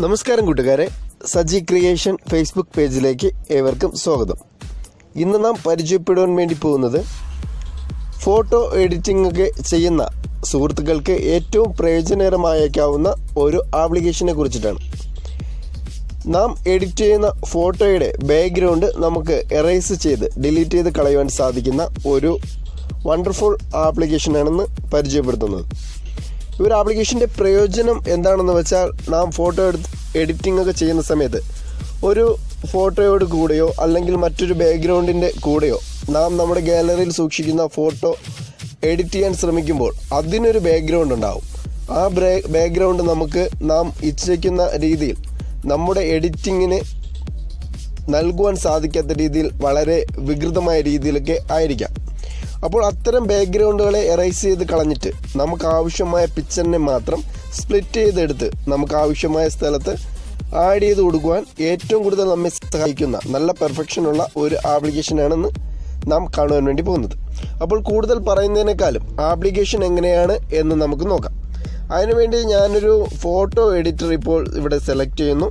നമസ്കാരം കൂട്ടുകാരെ. Saji creation Facebook പേജിലേക്ക് ഏവർക്കും സ്വാഗതം. ഇന്ന് നാം പരിചയപ്പെടുവാൻ വേണ്ടി പോകുന്നത് ഫോട്ടോ എഡിറ്റിംഗ് ഒക്കെ ചെയ്യുന്ന സുഹൃത്തുക്കൾക്ക് ഏറ്റവും പ്രയോജനകരമായേക്കാവുന്ന ഒരു ആപ്ലിക്കേഷനെ കുറിച്ചിട്ടാണ്. നാം എഡിറ്റ് ചെയ്യുന്ന ഫോട്ടോയുടെ ബാക്ക്ഗ്രൗണ്ട് നമുക്ക് എറേസ് ചെയ്ത് ഡിലീറ്റ് ചെയ്ത് കളയുവാൻ സാധിക്കുന്ന ഒരു വണ്ടർഫുൾ ആപ്ലിക്കേഷനാണെന്ന് പരിചയപ്പെടുത്തുന്നത്. ഈ ഒരു ആപ്ലിക്കേഷന്റെ പ്രയോജനം എന്താണെന്ന് വെച്ചാൽ നാം ഫോട്ടോ എടുത്ത് എഡിറ്റിംഗ് ഒക്കെ ചെയ്യുന്ന സമയത്ത് ഒരു ഫോട്ടോയോട് കൂടെയോ അല്ലെങ്കിൽ മറ്റൊരു ബാക്ക്ഗ്രൗണ്ടിന്റെ കൂടെയോ നാം നമ്മുടെ ഗാലറിയിൽ സൂക്ഷിക്കുന്ന ഫോട്ടോ എഡിറ്റ് ചെയ്യാൻ ശ്രമിക്കുമ്പോൾ അതിനൊരു ബാക്ക്ഗ്രൗണ്ട് ഉണ്ടാവും. ആ ബാക്ക്ഗ്രൗണ്ട് നമുക്ക് നാം ഇച്ഛിക്കുന്ന രീതിയിൽ നമ്മുടെ എഡിറ്റിങ്ങിന് നൽകുവാൻ സാധിക്കാത്ത രീതിയിൽ വളരെ വികൃതമായ രീതിയിലൊക്കെ ആയിരിക്കാം. അപ്പോൾ അത്തരം ബാക്ക്ഗ്രൗണ്ടുകളെ എറൈസ് ചെയ്ത് കളഞ്ഞിട്ട് നമുക്ക് ആവശ്യമായ പിക്ചറിനെ മാത്രം സ്പ്ലിറ്റ് ചെയ്തെടുത്ത് നമുക്ക് ആവശ്യമായ സ്ഥലത്ത് ആഡ് ചെയ്ത് കൊടുക്കുവാൻ ഏറ്റവും കൂടുതൽ നമ്മെ സഹായിക്കുന്ന നല്ല പെർഫെക്ഷനുള്ള ഒരു ആപ്ലിക്കേഷനാണെന്ന് നാം കാണുവാൻ വേണ്ടി പോകുന്നത്. അപ്പോൾ കൂടുതൽ പറയുന്നതിനേക്കാളും ആപ്ലിക്കേഷൻ എങ്ങനെയാണ് എന്ന് നമുക്ക് നോക്കാം. അതിനുവേണ്ടി ഞാനൊരു ഫോട്ടോ എഡിറ്റർ ഇപ്പോൾ ഇവിടെ സെലക്ട് ചെയ്യുന്നു.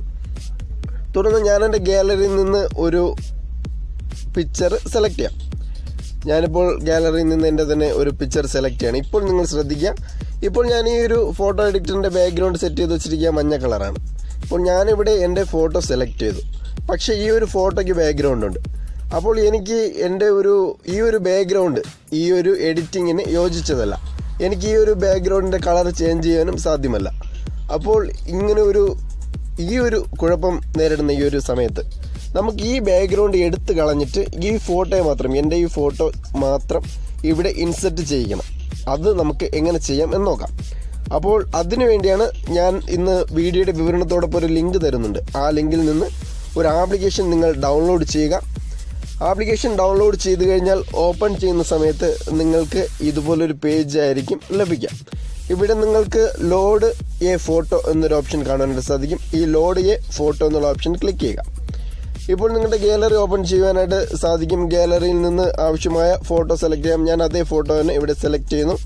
തുടർന്ന് ഞാൻ എന്റെ ഗാലറിയിൽ നിന്ന് ഒരു പിക്ചർ സെലക്ട് ചെയ്യാം. ഞാനിപ്പോൾ ഗാലറിയിൽ നിന്ന് എന്റെ തന്നെ ഒരു പിക്ചർ സെലക്ട് ചെയ്യണം. ഇപ്പോൾ നിങ്ങൾ ശ്രദ്ധിക്കുക. ഇപ്പോൾ ഞാൻ ഈ ഒരു ഫോട്ടോ എഡിറ്ററിന്റെ ബാക്ക്ഗ്രൗണ്ട് സെറ്റ് ചെയ്ത് വെച്ചിരിക്കുക മഞ്ഞ കളറാണ് ഇപ്പോൾ ഞാനിവിടെ എന്റെ ഫോട്ടോ സെലക്ട് ചെയ്തു. പക്ഷേ ഈ ഒരു ഫോട്ടോയ്ക്ക് ബാക്ക്ഗ്രൗണ്ട് ഉണ്ട്. അപ്പോൾ എനിക്ക് എന്റെ ഒരു ഈ ഒരു ബാക്ക്ഗ്രൗണ്ട് ഈ ഒരു എഡിറ്റിങ്ങിന് യോജിച്ചതല്ല. എനിക്ക് ഈ ഒരു ബാക്ക്ഗ്രൗണ്ടിന്റെ കളർ ചേഞ്ച് ചെയ്യാനും സാധ്യമല്ല. അപ്പോൾ ഇങ്ങനെ ഒരു ഈ ഒരു കുഴപ്പം നേരിടുന്ന ഈ ഒരു സമയത്ത് നമുക്ക് ഈ ബാക്ക്ഗ്രൗണ്ട് എടുത്ത് കളഞ്ഞിട്ട് ഈ ഫോട്ടോയെ മാത്രം എന്റെ ഈ ഫോട്ടോ മാത്രം ഇവിടെ ഇൻസെർട്ട് ചെയ്യണം. അത് നമുക്ക് എങ്ങനെ ചെയ്യാം എന്ന് നോക്കാം. അപ്പോൾ അതിനു വേണ്ടിയാണ് ഞാൻ ഇന്ന് വീഡിയോയുടെ വിവരണത്തോടൊപ്പം ഒരു ലിങ്ക് തരുന്നുണ്ട്. ആ ലിങ്കിൽ നിന്ന് ഒരു ആപ്ലിക്കേഷൻ നിങ്ങൾ ഡൗൺലോഡ് ചെയ്യുക. ആപ്ലിക്കേഷൻ ഡൗൺലോഡ് ചെയ്ത് കഴിഞ്ഞാൽ ഓപ്പൺ ചെയ്യുന്ന സമയത്ത് നിങ്ങൾക്ക് ഇതുപോലൊരു പേജ് ആയിരിക്കും ലഭിക്കുക. ഇവിടെ നിങ്ങൾക്ക് ലോഡ് എ ഫോട്ടോ എന്നൊരു ഓപ്ഷൻ കാണാനായിട്ട് സാധിക്കും. ഈ ലോഡ് എ ഫോട്ടോ എന്നുള്ള ഓപ്ഷൻ ക്ലിക്ക് ചെയ്യുക. ഇപ്പോൾ നിങ്ങളുടെ ഗാലറി ഓപ്പൺ ചെയ്യുവാനായിട്ട് സാധിക്കും. ഗാലറിയിൽ നിന്ന് ആവശ്യമായ ഫോട്ടോ സെലക്ട് ചെയ്യാം. ഞാൻ അതേ ഫോട്ടോ തന്നെ ഇവിടെ സെലക്ട് ചെയ്യുന്നു.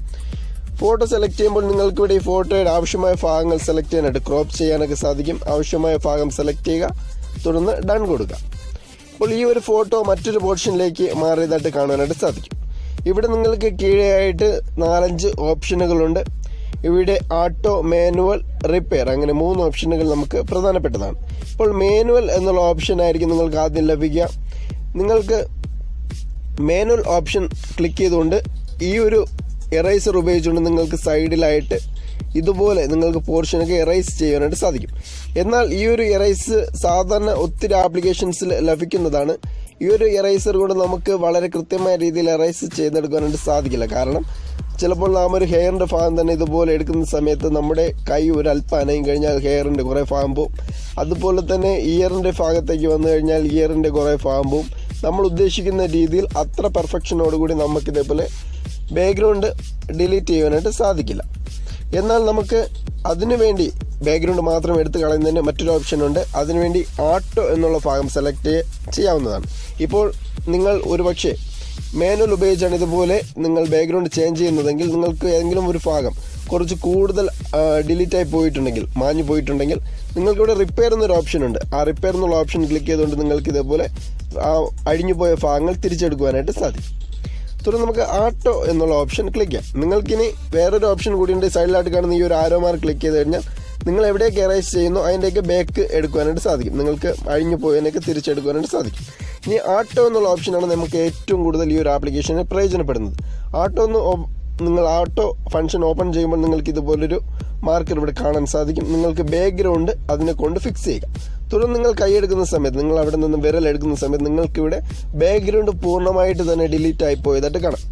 ഫോട്ടോ സെലക്ട് ചെയ്യുമ്പോൾ നിങ്ങൾക്ക് ഇവിടെ ഈ ഫോട്ടോയുടെ ആവശ്യമായ ഭാഗങ്ങൾ സെലക്ട് ചെയ്യാനായിട്ട് ക്രോപ്പ് ചെയ്യാനൊക്കെ സാധിക്കും. ആവശ്യമായ ഭാഗം സെലക്ട് ചെയ്യുക തുടർന്ന് ഡൺ കൊടുക്കുക. അപ്പോൾ ഈ ഒരു ഫോട്ടോ മറ്റൊരു പോർഷനിലേക്ക് മാറിയതായിട്ട് കാണാനായിട്ട് സാധിക്കും. ഇവിടെ നിങ്ങൾക്ക് കീഴെയായിട്ട് നാലഞ്ച് ഓപ്ഷനുകളുണ്ട്. ഇവിടെ ഓട്ടോ മാനുവൽ റിപ്പയർ അങ്ങനെ മൂന്ന് ഓപ്ഷനുകൾ നമുക്ക് പ്രധാനപ്പെട്ടതാണ്. ഇപ്പോൾ മാനുവൽ എന്നുള്ള ഓപ്ഷൻ ആയിരിക്കും നിങ്ങൾക്ക് ആദ്യം ലഭിക്കുക. നിങ്ങൾക്ക് മാനുവൽ ഓപ്ഷൻ ക്ലിക്ക് ചെയ്തുകൊണ്ട് ഈ ഒരു എറൈസർ ഉപയോഗിച്ചുകൊണ്ട് നിങ്ങൾക്ക് സൈഡിലായിട്ട് ഇതുപോലെ നിങ്ങൾക്ക് പോർഷനൊക്കെ എറൈസ് ചെയ്യാനായിട്ട് സാധിക്കും. എന്നാൽ ഈ ഒരു എറൈസ് സാധാരണ ഒത്തിരി ആപ്ലിക്കേഷൻസിൽ ലഭിക്കുന്നതാണ്. ഈ ഒരു എറൈസർ കൊണ്ട് നമുക്ക് വളരെ കൃത്യമായ രീതിയിൽ എറൈസ് ചെയ്തെടുക്കാനായിട്ട് സാധിക്കില്ല. കാരണം ചിലപ്പോൾ നാം ഒരു ഹെയറിന്റെ ഭാഗം തന്നെ ഇതുപോലെ എടുക്കുന്ന സമയത്ത് നമ്മുടെ കൈ ഒരു അല്പം അനയും കഴിഞ്ഞാൽ ഹെയറിന്റെ കുറേ പോവും. അതുപോലെ തന്നെ ഇയറിന്റെ ഭാഗത്തേക്ക് വന്നു കഴിഞ്ഞാൽ ഇയറിന്റെ കുറേ പോവും. നമ്മൾ ഉദ്ദേശിക്കുന്ന രീതിയിൽ അത്ര പെർഫെക്ഷനോടുകൂടി നമുക്ക് ഇതേപോലെ ബാക്ക്ഗ്രൗണ്ട് ഡിലീറ്റ് ചെയ്യാനായിട്ട് സാധിക്കില്ല. എന്നാൽ നമുക്ക് അതിനു വേണ്ടി ബാക്ക്ഗ്രൗണ്ട് മാത്രം എടുത്ത് കളയുന്നതിന് മറ്റൊരു ഓപ്ഷൻ ഉണ്ട്. അതിനുവേണ്ടി ആട്ടോ എന്നുള്ള ഭാഗം സെലക്ട് ചെയ്യാവുന്നതാണ്. ഇപ്പോൾ നിങ്ങൾ ഒരുപക്ഷെ മാനുവൽ ഉപയോഗിച്ചാണ് ഇതുപോലെ നിങ്ങൾ ബാക്ക്ഗ്രൗണ്ട് ചേഞ്ച് ചെയ്യുന്നതെങ്കിൽ നിങ്ങൾക്ക് ഏതെങ്കിലും ഒരു ഭാഗം കുറച്ച് കൂടുതൽ ഡിലീറ്റ് ആയി പോയിട്ടുണ്ടെങ്കിൽ മാഞ്ഞു പോയിട്ടുണ്ടെങ്കിൽ നിങ്ങൾക്കിവിടെ റിപ്പയർ എന്നൊരു ഓപ്ഷൻ ഉണ്ട്. ആ റിപ്പയർ എന്നുള്ള ഓപ്ഷൻ ക്ലിക്ക് ചെയ്തുകൊണ്ട് നിങ്ങൾക്ക് ഇതേപോലെ ആ അഴിഞ്ഞു പോയ ഭാഗങ്ങൾ തിരിച്ചെടുക്കുവാനായിട്ട് സാധിക്കും. തുടർന്ന് നമുക്ക് ആട്ടോ എന്നുള്ള ഓപ്ഷൻ ക്ലിക്ക് ചെയ്യാം. നിങ്ങൾക്കിനി വേറൊരു ഓപ്ഷൻ കൂടിയുണ്ട്. സൈഡിലായിട്ട് കാണുന്ന ഈ ഒരു ആരോ മാർക്ക് ക്ലിക്ക് ചെയ്ത് കഴിഞ്ഞാൽ നിങ്ങൾ എവിടെയൊക്കെ എറൈസ് ചെയ്യുന്നു അതിന്റെയൊക്കെ ബാക്ക് എടുക്കുവാനായിട്ട് സാധിക്കും. നിങ്ങൾക്ക് അഴിഞ്ഞു പോയതിനൊക്കെ തിരിച്ചെടുക്കുവാനായിട്ട് സാധിക്കും. ഇനി ആട്ടോ എന്നുള്ള ഓപ്ഷനാണ് നമുക്ക് ഏറ്റവും കൂടുതൽ ഈ ഒരു ആപ്ലിക്കേഷന് പ്രയോജനപ്പെടുന്നത്. ആട്ടോ എന്ന് നിങ്ങൾ ആട്ടോ ഫംഗ്ഷൻ ഓപ്പൺ ചെയ്യുമ്പോൾ നിങ്ങൾക്ക് ഇതുപോലൊരു മാർക്കർ ഇവിടെ കാണാൻ സാധിക്കും. നിങ്ങൾക്ക് ബാക്ക്ഗ്രൗണ്ട് അതിനെ കൊണ്ട് ഫിക്സ് ചെയ്യുക. തുടർന്ന് നിങ്ങൾ കൈയെടുക്കുന്ന സമയത്ത് നിങ്ങൾ അവിടെ നിന്ന് വിരൽ എടുക്കുന്ന സമയത്ത് നിങ്ങൾക്ക് ഇവിടെ ബാക്ക്ഗ്രൗണ്ട് പൂർണമായിട്ട് തന്നെ ഡിലീറ്റ് ആയി പോയതായിട്ട് കാണാം.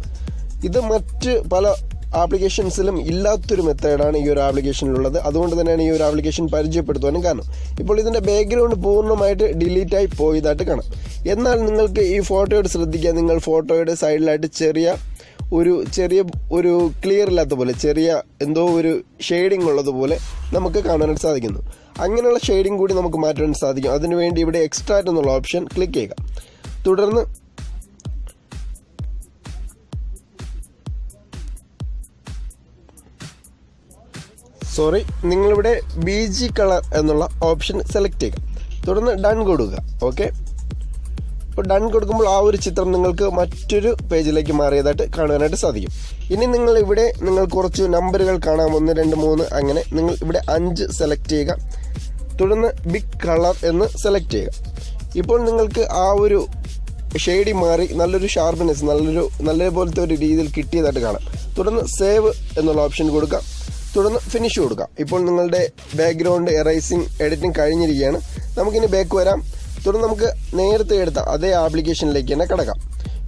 ഇത് മറ്റ് പല ആപ്ലിക്കേഷൻസിലും ഇല്ലാത്തൊരു മെത്തേഡാണ് ഈ ഒരു ആപ്ലിക്കേഷനിലുള്ളത്. അതുകൊണ്ട് തന്നെയാണ് ഈ ഒരു ആപ്ലിക്കേഷൻ പരിചയപ്പെടുത്തുവാനും കാരണം. ഇപ്പോൾ ഇതിന്റെ ബാക്ക്ഗ്രൗണ്ട് പൂർണമായിട്ട് ഡിലീറ്റായി പോയതായിട്ട് കാണാം. എന്നാൽ നിങ്ങൾക്ക് ഈ ഫോട്ടോയോട് ശ്രദ്ധിക്കാൻ നിങ്ങൾ ഫോട്ടോയുടെ സൈഡിലായിട്ട് ചെറിയ ഒരു ചെറിയ ഒരു ക്ലിയർ ഇല്ലാത്ത പോലെ ചെറിയ എന്തോ ഒരു ഷെയ്ഡിങ് ഉള്ളതുപോലെ നമുക്ക് കാണാനായിട്ട് സാധിക്കുന്നു. അങ്ങനെയുള്ള ഷെയ്ഡിങ് കൂടി നമുക്ക് മാറ്റാൻ സാധിക്കും. അതിനുവേണ്ടി ഇവിടെ എക്സ്ട്രാറ്റ് എന്നുള്ള ഓപ്ഷൻ ക്ലിക്ക് ചെയ്യുക. തുടർന്ന് സോറി നിങ്ങളിവിടെ ബി ജി കളർ എന്നുള്ള ഓപ്ഷൻ സെലക്ട് ചെയ്യുക. തുടർന്ന് ഡൺ കൊടുക്കുക ഓക്കെ ഇപ്പോൾ ഡൺ കൊടുക്കുമ്പോൾ ആ ഒരു ചിത്രം നിങ്ങൾക്ക് മറ്റൊരു പേജിലേക്ക് മാറിയതായിട്ട് കാണുവാനായിട്ട് സാധിക്കും. ഇനി നിങ്ങൾ ഇവിടെ നിങ്ങൾ കുറച്ച് നമ്പറുകൾ കാണാം. ഒന്ന് രണ്ട് മൂന്ന് അങ്ങനെ നിങ്ങൾ ഇവിടെ അഞ്ച് സെലക്ട് ചെയ്യുക. തുടർന്ന് ബിഗ് കളർ എന്ന് സെലക്ട് ചെയ്യുക. ഇപ്പോൾ നിങ്ങൾക്ക് ആ ഒരു ഷെയ്ഡി മാറി നല്ലൊരു ഷാർപ്പ്നെസ് നല്ലൊരു നല്ല പോലത്തെ ഒരു രീതിയിൽ കിട്ടിയതായിട്ട് കാണാം. തുടർന്ന് സേവ് എന്നുള്ള ഓപ്ഷൻ കൊടുക്കാം തുടർന്ന് ഫിനിഷ് കൊടുക്കാം. ഇപ്പോൾ നിങ്ങളുടെ ബാക്ക്ഗ്രൗണ്ട് എറൈസിങ് എഡിറ്റിംഗ് കഴിഞ്ഞിരിക്കുകയാണ്. നമുക്കിനി ബാക്ക് വരാം. തുടർന്ന് നമുക്ക് നേരത്തെ എടുത്ത അതേ ആപ്ലിക്കേഷനിലേക്ക് തന്നെ കിടക്കാം.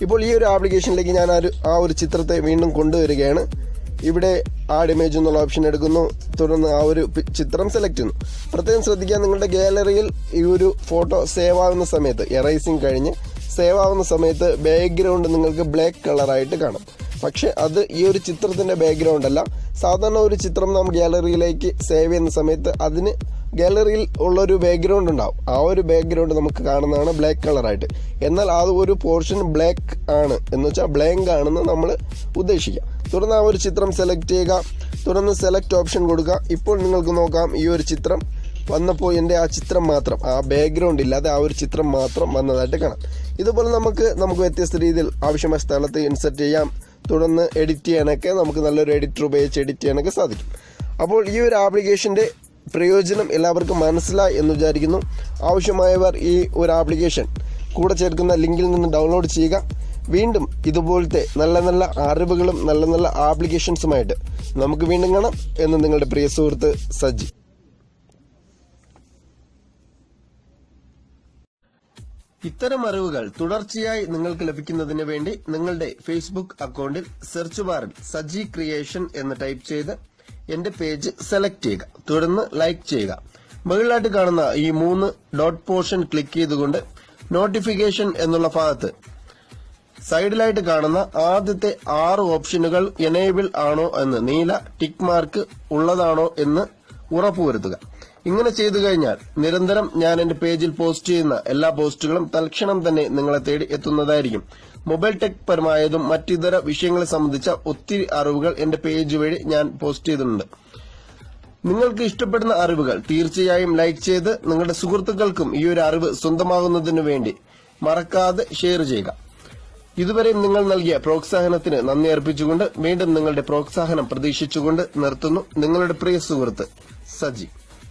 ഇപ്പോൾ ഈ ഒരു ആപ്ലിക്കേഷനിലേക്ക് ഞാൻ ആ ഒരു ആ ഒരു ചിത്രത്തെ വീണ്ടും കൊണ്ടുവരികയാണ്. ഇവിടെ ആഡ് ഇമേജ് എന്നുള്ള ഓപ്ഷൻ എടുക്കുന്നു. തുടർന്ന് ആ ഒരു ചിത്രം സെലക്ട് ചെയ്യുന്നു. പ്രത്യേകം ശ്രദ്ധിക്കുക നിങ്ങളുടെ ഗാലറിയിൽ ഈ ഒരു ഫോട്ടോ സേവ് ആവുന്ന സമയത്ത് എറൈസിങ് കഴിഞ്ഞ് സേവ് ആവുന്ന സമയത്ത് ബാക്ക്ഗ്രൗണ്ട് നിങ്ങൾക്ക് ബ്ലാക്ക് കളറായിട്ട് കാണും. പക്ഷെ അത് ഈ ഒരു ചിത്രത്തിന്റെ ബാക്ക്ഗ്രൗണ്ട് അല്ല. സാധാരണ ഒരു ചിത്രം നാം ഗാലറിയിലേക്ക് സേവ് ചെയ്യുന്ന സമയത്ത് അതിന് ഗാലറിയിൽ ഉള്ളൊരു ബാക്ക്ഗ്രൗണ്ട് ഉണ്ടാവും. ആ ഒരു ബാക്ക്ഗ്രൗണ്ട് നമുക്ക് കാണുന്നതാണ് ബ്ലാക്ക് കളറായിട്ട് എന്നാൽ ആ ഒരു പോർഷൻ ബ്ലാക്ക് ആണ് എന്ന് വെച്ചാൽ ബ്ലാങ്ക് ആണെന്ന് നമ്മൾ ഉദ്ദേശിക്കുക തുടർന്ന് ആ ഒരു ചിത്രം സെലക്ട് ചെയ്യുക. തുടർന്ന് സെലക്ട് ഓപ്ഷൻ കൊടുക്കുക. ഇപ്പോൾ നിങ്ങൾക്ക് നോക്കാം ഈ ഒരു ചിത്രം വന്നപ്പോൾ എന്റെ ആ ചിത്രം മാത്രം ആ ബാക്ക്ഗ്രൗണ്ട് ഇല്ലാതെ ആ ഒരു ചിത്രം മാത്രം വന്നതായിട്ട് കാണാം. ഇതുപോലെ നമുക്ക് നമുക്ക് വ്യത്യസ്ത രീതിയിൽ ആവശ്യമായ സ്ഥലത്ത് ഇൻസെർട്ട് ചെയ്യാം. തുടർന്ന് എഡിറ്റ് ചെയ്യാനൊക്കെ നമുക്ക് നല്ലൊരു എഡിറ്റർ ഉപയോഗിച്ച് എഡിറ്റ് ചെയ്യാനൊക്കെ സാധിക്കും. അപ്പോൾ ഈ ഒരു ആപ്ലിക്കേഷന്റെ പ്രയോജനം എല്ലാവർക്കും മനസ്സിലായി എന്ന് വിചാരിക്കുന്നു. ആവശ്യമായവർ ഈ ഒരു ആപ്ലിക്കേഷൻ കൂടെ ചേർക്കുന്ന ലിങ്കിൽ നിന്ന് ഡൗൺലോഡ് ചെയ്യുക. വീണ്ടും ഇതുപോലത്തെ നല്ല നല്ല അറിവുകളും നല്ല നല്ല ആപ്ലിക്കേഷൻസുമായിട്ട് നമുക്ക് വീണ്ടും കാണാം എന്ന് നിങ്ങളുടെ പ്രിയ സുഹൃത്ത് സജ്ജി. ഇത്തരം അറിവുകൾ തുടർച്ചയായി നിങ്ങൾക്ക് ലഭിക്കുന്നതിന് വേണ്ടി നിങ്ങളുടെ ഫേസ്ബുക്ക് അക്കൌണ്ടിൽ സെർച്ച് ബാറിൽ സജി ക്രിയേഷൻ എന്ന് ടൈപ്പ് ചെയ്ത് എന്റെ പേജ് സെലക്ട് ചെയ്യുക. തുടർന്ന് ലൈക്ക് ചെയ്യുക. മുകളിലായിട്ട് കാണുന്ന ഈ മൂന്ന് ഡോട്ട് പോർഷൻ ക്ലിക്ക് ചെയ്തുകൊണ്ട് നോട്ടിഫിക്കേഷൻ എന്നുള്ള ഭാഗത്ത് സൈഡിലായിട്ട് കാണുന്ന ആദ്യത്തെ ആറ് ഓപ്ഷനുകൾ എനേബിൾ ആണോ എന്ന് നീല ടിക്ക് മാർക്ക് ഉള്ളതാണോ എന്ന് ഉറപ്പുവരുത്തുക. ഇങ്ങനെ ചെയ്തു കഴിഞ്ഞാൽ നിരന്തരം ഞാൻ എന്റെ പേജിൽ പോസ്റ്റ് ചെയ്യുന്ന എല്ലാ പോസ്റ്റുകളും തൽക്ഷണം തന്നെ നിങ്ങളെ തേടി എത്തുന്നതായിരിക്കും. മൊബൈൽ ടെക് പരമായതും മറ്റിതര വിഷയങ്ങളെ സംബന്ധിച്ച ഒത്തിരി അറിവുകൾ എന്റെ പേജ് വഴി ഞാൻ പോസ്റ്റ് ചെയ്തിട്ടുണ്ട്. നിങ്ങൾക്ക് ഇഷ്ടപ്പെടുന്ന അറിവുകൾ തീർച്ചയായും ലൈക്ക് ചെയ്ത് നിങ്ങളുടെ സുഹൃത്തുക്കൾക്കും ഈ ഒരു അറിവ് സ്വന്തമാകുന്നതിനു വേണ്ടി മറക്കാതെ ഷെയർ ചെയ്യുക. ഇതുവരെയും നിങ്ങൾ നൽകിയ പ്രോത്സാഹനത്തിന് നന്ദി അർപ്പിച്ചുകൊണ്ട് വീണ്ടും നിങ്ങളുടെ പ്രോത്സാഹനം പ്രതീക്ഷിച്ചുകൊണ്ട് നിർത്തുന്നു നിങ്ങളുടെ പ്രിയ സുഹൃത്ത് സജി.